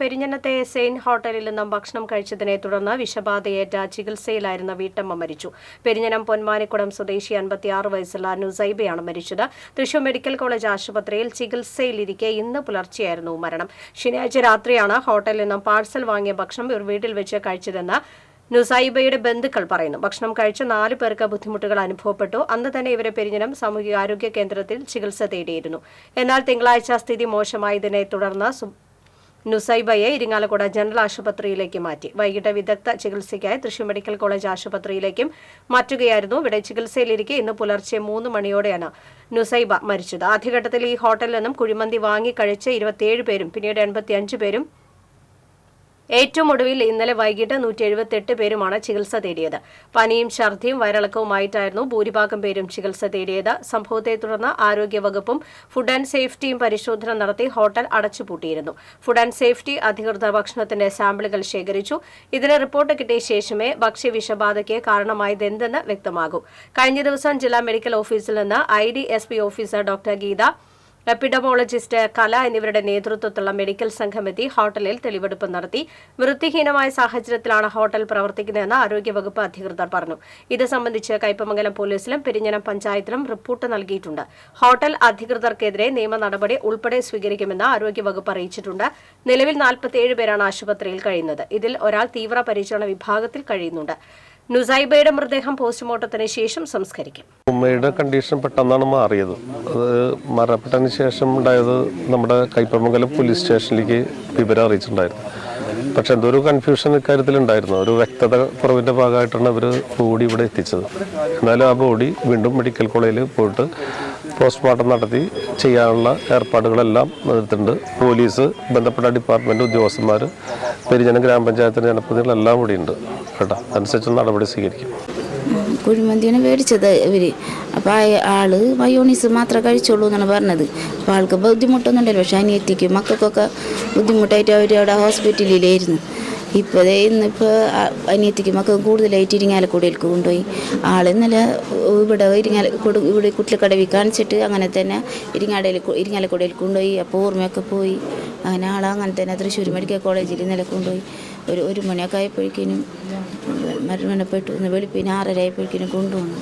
പെരിഞ്ഞനത്തെ സെയിൻ ഹോട്ടലിൽ നിന്നും ഭക്ഷണം കഴിച്ചതിനെ തുടർന്ന് വിഷബാധയേറ്റ ചികിത്സയിലായിരുന്ന വീട്ടമ്മ മരിച്ചു. പെരിഞ്ഞനം പൊന്മാനിക്കുടം സ്വദേശി അൻപത്തിയാറ് വയസ്സുള്ള നുസൈബയാണ് മരിച്ചത്. തൃശൂർ മെഡിക്കൽ കോളേജ് ആശുപത്രിയിൽ ചികിത്സയിലിരിക്കെ ഇന്ന് പുലർച്ചെയായിരുന്നു മരണം. ശനിയാഴ്ച രാത്രിയാണ് ഹോട്ടലിൽ നിന്നും പാഴ്സൽ വാങ്ങിയ ഭക്ഷണം ഇവർ വീട്ടിൽ വെച്ച് കഴിച്ചതെന്ന് നുസൈബയുടെ ബന്ധുക്കൾ പറയുന്നു. ഭക്ഷണം കഴിച്ച നാല് പേർക്ക് ബുദ്ധിമുട്ടുകൾ അനുഭവപ്പെട്ടു. അന്ന് തന്നെ ഇവരെ പെരിഞ്ഞനം സാമൂഹിക ആരോഗ്യ കേന്ദ്രത്തിൽ ചികിത്സ തേടിയിരുന്നു. എന്നാൽ തിങ്കളാഴ്ച സ്ഥിതി മോശമായതിനെ തുടർന്ന് നുസൈബയെ ഇരിങ്ങാലക്കുട ജനറൽ ആശുപത്രിയിലേക്ക് മാറ്റി. വൈകിട്ട് വിദഗ്ധ ചികിത്സയ്ക്കായി തൃശൂർ മെഡിക്കൽ കോളേജ് ആശുപത്രിയിലേക്കും മാറ്റുകയായിരുന്നു. ഇവിടെ ചികിത്സയിലിരിക്കെ ഇന്ന് പുലർച്ചെ മൂന്ന് മണിയോടെയാണ് നുസൈബ മരിച്ചത്. ആദ്യഘട്ടത്തിൽ ഈ ഹോട്ടലിൽ നിന്നും കുഴിമന്തി വാങ്ങി കഴിച്ച ഇരുപത്തിയേഴ് പേരും പിന്നീട് എൺപത്തിയഞ്ച് പേരും ഏറ്റവും ഒടുവിൽ ഇന്നലെ വൈകിട്ട് നൂറ്റി എഴുപത്തെട്ട് പേരുമാണ് ചികിത്സ തേടിയത്. പനിയും ഛർദിയും വയറിളക്കവുമായിട്ടായിരുന്നു ഭൂരിഭാഗം പേരും ചികിത്സ തേടിയത്. സംഭവത്തെ തുടർന്ന് ആരോഗ്യവകുപ്പും ഫുഡ് ആൻഡ് സേഫ്റ്റിയും പരിശോധന നടത്തി ഹോട്ടൽ അടച്ചുപൂട്ടിയിരുന്നു. ഫുഡ് ആൻഡ് സേഫ്റ്റി അധികൃതർ ഭക്ഷണത്തിന്റെ സാമ്പിളുകൾ ശേഖരിച്ചു. ഇതിന് റിപ്പോർട്ട് കിട്ടിയ ശേഷമേ ഭക്ഷ്യ വിഷബാധയ്ക്ക് കാരണമായതെന്തെന്ന് വ്യക്തമാകും. കഴിഞ്ഞ ദിവസം ജില്ലാ മെഡിക്കൽ ഓഫീസിൽ നിന്ന് I officer doctor Geetha epidemiologist Kala എന്നിവരുടെ നേതൃത്വത്തിലുള്ള മെഡിക്കൽ സംഘം എത്തി ഹോട്ടലിൽ തെളിവെടുപ്പ് നടത്തി. വൃത്തിഹീനമായ സാഹചര്യത്തിലാണ് ഹോട്ടൽ പ്രവർത്തിക്കുന്നതെന്ന് ആരോഗ്യവകുപ്പ് അധികൃതർ പറഞ്ഞു. ഇത് സംബന്ധിച്ച് കയ്പമംഗലം പോലീസിലും പെരിഞ്ഞനം പഞ്ചായത്തിലും റിപ്പോർട്ട് നൽകിയിട്ടുണ്ട്. ഹോട്ടൽ അധികൃതർക്കെതിരെ നിയമ നടപടി ഉൾപ്പെടെ സ്വീകരിക്കുമെന്ന് ആരോഗ്യവകുപ്പ് അറിയിച്ചിട്ടുണ്ട്. നിലവിൽ നാൽപ്പത്തിയേഴ് പേരാണ് ആശുപത്രിയിൽ കഴിയുന്നത്. ഇതിൽ ഒരാൾ തീവ്ര പരിചരണ വിഭാഗത്തിൽ കഴിയുന്നുണ്ട്. നുസൈബയുടെ മൃതദേഹം പോസ്റ്റ്മോർട്ടത്തിന് ശേഷം സംസ്കരിക്കും. ഉമ്മയുടെ കണ്ടീഷൻ പെട്ടെന്നാണ് മാറിയത്. അത് മരണപ്പെട്ടതിന് ശേഷം ഉണ്ടായത് നമ്മുടെ കൈപ്പമംഗലം പോലീസ് സ്റ്റേഷനിലേക്ക് വിവരം അറിയിച്ചിട്ടുണ്ടായിരുന്നു. പക്ഷെ എന്തോ ഒരു കൺഫ്യൂഷൻ ഇക്കാര്യത്തിൽ ഉണ്ടായിരുന്നു. ഒരു വ്യക്തത കുറവിന്റെ ഭാഗമായിട്ടാണ് അവർ ബോഡി ഇവിടെ എത്തിച്ചത്. എന്നാലും ആ ബോഡി വീണ്ടും മെഡിക്കൽ കോളേജിൽ പോയിട്ട് പോസ്റ്റ്മോർട്ടം നടത്തി ചെയ്യാനുള്ള ഏർപ്പാടുകളെല്ലാം എടുത്തിട്ടുണ്ട് പോലീസ് ബന്ധപ്പെട്ട ഡിപ്പാർട്ട്മെന്റ് ഉദ്യോഗസ്ഥന്മാർ പെരിജന ഗ്രാമപഞ്ചായത്തിന്റെ ജനപ്രതിനിധികളെല്ലാം കൂടി ഉണ്ട്. കേട്ടോ. അതനുസരിച്ച് നടപടി സ്വീകരിക്കും. കുഴിമന്തിയാണ് മേടിച്ചത് ഇവർ അപ്പോൾ ആൾ മയോണീസ് മാത്രമേ കഴിച്ചുള്ളൂ എന്നാണ് പറഞ്ഞത്. അപ്പോൾ ആൾക്ക് ബുദ്ധിമുട്ടൊന്നും ഉണ്ടല്ലോ പക്ഷേ അനിയത്തിക്ക് മക്കൾക്കൊക്കെ ബുദ്ധിമുട്ടായിട്ട് അവർ അവിടെ ഹോസ്പിറ്റലിലായിരുന്നു ഇപ്പോൾ ഇന്നിപ്പോൾ അനിയത്തിക്കും ഒക്കെ കൂടുതലായിട്ട് ഇരിങ്ങാലക്കുടയിലേക്ക് കൊണ്ടുപോയി. ആൾ ഇന്നലെ ഇവിടെ ഇരിങ്ങാല ഇവിടെ കുട്ടിലക്കടവിൽ കാണിച്ചിട്ട് അങ്ങനെ തന്നെ ഇരിങ്ങാടയിൽ ഇരിങ്ങാലക്കുടയിൽ കൊണ്ടുപോയി. അപ്പോൾ ഓർമ്മയൊക്കെ പോയി. അങ്ങനെ ആൾ അങ്ങനെ തന്നെ തൃശ്ശൂർ മെഡിക്കൽ കോളേജിൽ ഇന്നലെ കൊണ്ടുപോയി. ഒരു ഒരു മണിയൊക്കെ ആയപ്പോഴേക്കിനും മരണപ്പെട്ടു ഇന്ന് വെളുപ്പിന് ആറര ആയപ്പോഴേക്കിനും കൊണ്ടുവന്നു.